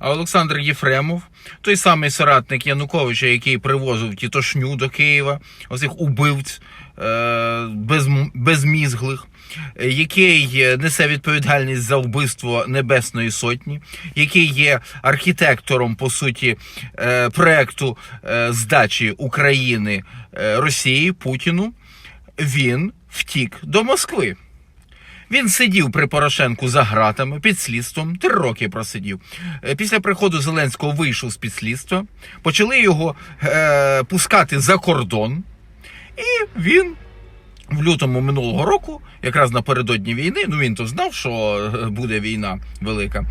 Олександр Єфремов, той самий соратник Януковича, який привозив тітошню до Києва, оцих убивць е, без, безмізглих, який несе відповідальність за вбивство Небесної Сотні, який є архітектором, по суті, е, проекту е, здачі України Росії Путіну, він втік до Москви. Він сидів при Порошенку за гратами під слідством, три роки просидів. Е, Після приходу Зеленського вийшов з під слідства, почали його е, пускати за кордон, і він в лютому минулого року, якраз напередодні війни, ну він то знав, що е, буде війна велика.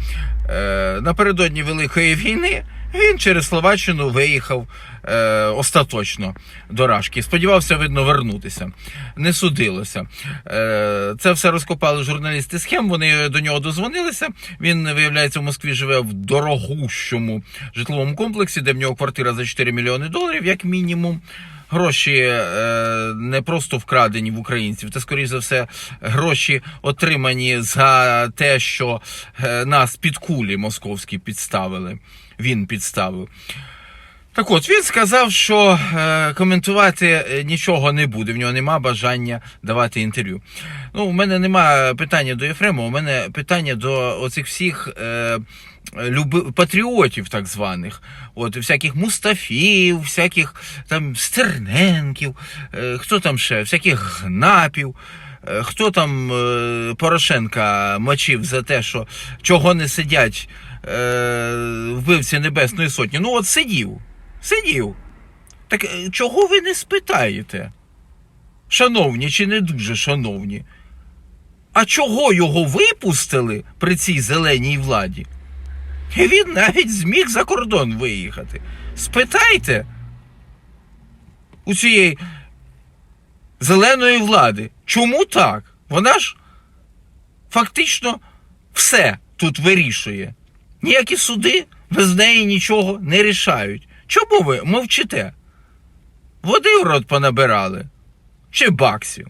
Е, напередодні Великої війни він через Словаччину виїхав е, остаточно до Рашки. Сподівався, видно, вернутися. Не судилося. Е, це все розкопали журналісти схем. Вони до нього дозвонилися. Він, виявляється, в Москві живе в дорогущому житловому комплексі, де в нього квартира за 4 мільйони доларів, як мінімум. Гроші е, не просто вкрадені в українців, це скоріш за все гроші отримані за те, що е, нас під кулі московські підставили. Він підставив. Так от він сказав, що е, коментувати е, нічого не буде. В нього нема бажання давати інтерв'ю. Ну, у мене нема питання до Єфремова, у мене питання до оцих всіх. Е, патріотів, так званих, от всяких мустафів, всяких там стерненків, е, хто там ще, всяких гнапів, е, хто там Порошенка мочив за те, що чого не сидять вбивці Небесної Сотні. Ну, от сидів, сидів. Так е, чого ви не спитаєте? Шановні чи не дуже шановні? А чого його випустили при цій зеленій владі? І він навіть зміг за кордон виїхати. Спитайте у цієї зеленої влади, чому так? Вона ж фактично все тут вирішує. Ніякі суди без неї нічого не рішають. Чому ви мовчите? Води в рот понабирали? Чи баксів?